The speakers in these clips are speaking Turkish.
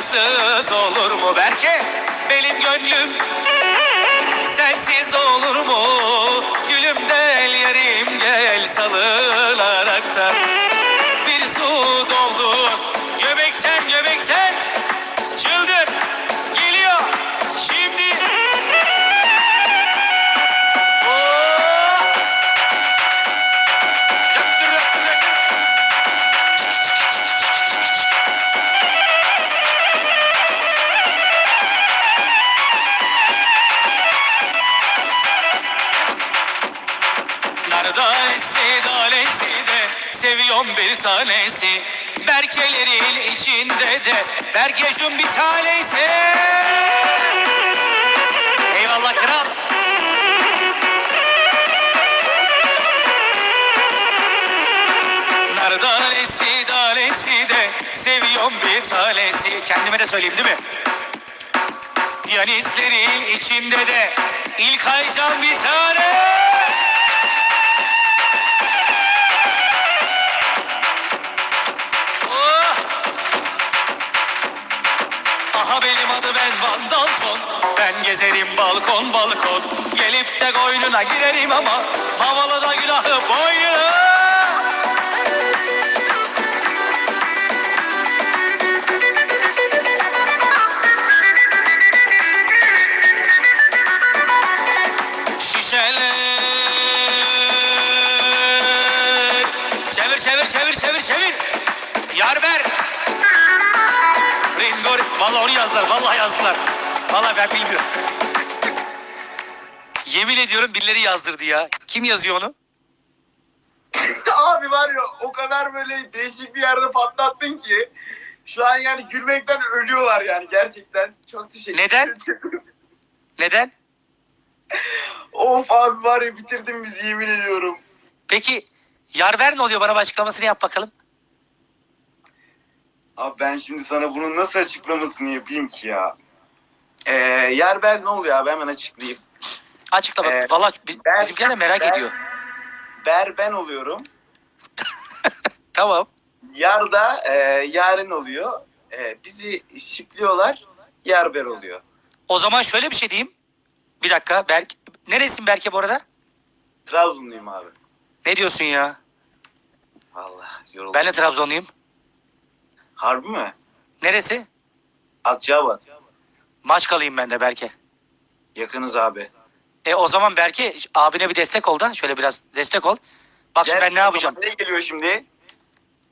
yarsız olur mu Berke? Benim gönlüm sensiz olur mu? Gülüm del yerim gel salınaraktan Bir su doldu göbekten göbekten Nardanesi danesi de seviyorum bir tanesi. Berkelerin içinde de Berkecum bir tanesi. Eyvallah kral. Nardanesi danesi de seviyorum bir tanesi. Kendime de söyleyeyim değil mi? Piyanistlerin içinde de ilk aycan bir tane Aha benim adı ben Van Dalton. Ben gezerim balkon balkon. Gelip de koynuna girerim ama Havalı da günahı boynuna. Şişeler. Çevir çevir çevir çevir çevir. Yar ver Ringo Vallahi onu yazdılar vallahi yazdılar Vallahi ben bilmiyorum Yemin ediyorum birileri yazdırdı ya Kim yazıyor onu? Abi var ya o kadar böyle değişik bir yerde patlattın ki şu an yani gülmekten ölüyorlar yani gerçekten. Çok teşekkür Neden? ederim. Neden? of abi var ya bitirdin bizi yemin ediyorum. Peki Yar ver ne oluyor bana bir açıklamasını yap bakalım Abi ben şimdi sana bunun nasıl açıklamasını yapayım ki ya? Ee, Yerber ne oluyor abi hemen açıklayayım. Açıkla bak Ee, Vallahi bi- ben- bizimkiler de merak ben- ediyor Ber ben oluyorum. Tamam Yar da e, yarın oluyor. E, bizi şipliyorlar. Yerber oluyor. O zaman şöyle bir şey diyeyim Bir dakika Berk Neresin Berke bu arada? Trabzonluyum abi. Ne diyorsun ya? Allah yoruldum. Ben de Trabzonluyum Harbi mi? Neresi? Akçabat. Maçkalıyım ben de Berke Yakınız abi. E o zaman Berke abine bir destek ol da şöyle biraz destek ol. Bak şimdi ben ne yapacağım? Ne geliyor şimdi?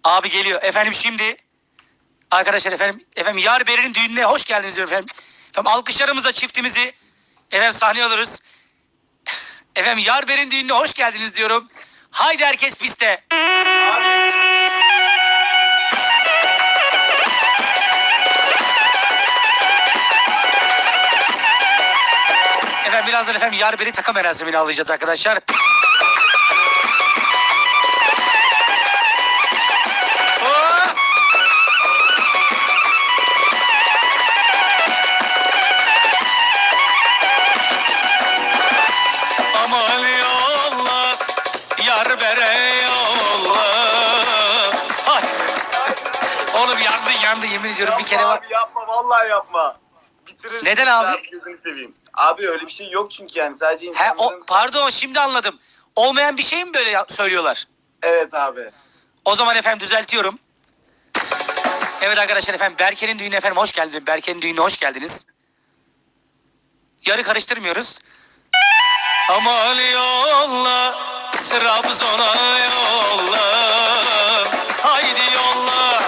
Abi geliyor. Efendim şimdi arkadaşlar efendim efendim Yar Beri'nin düğününe hoş geldiniz diyorum efendim. Efendim alkışlarımızla çiftimizi efendim sahneye alırız. Efendim Yar Beri'nin düğününe hoş geldiniz diyorum. Haydi herkes piste. Abi birazdan efendim Yar Beri takım merasimini alacağız arkadaşlar. Oğlum yandı yandı yemin ediyorum bir kere yapma var. Abi yapma vallahi yapma. Bitirirsin. Neden abi? Gözünü seveyim. Abi öyle bir şey yok çünkü yani sadece He, insanların... o, pardon şimdi anladım. Olmayan bir şey mi böyle ya- söylüyorlar? Evet abi. O zaman efendim düzeltiyorum. Evet arkadaşlar efendim Berke'nin düğünü efendim hoş geldiniz. Berke'nin düğününe hoş geldiniz. Yarı karıştırmıyoruz. Aman yolla Trabzon'a yolla Haydi yolla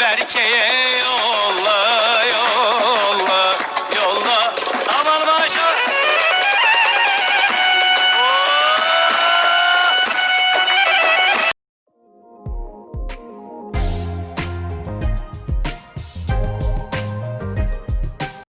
Berke'ye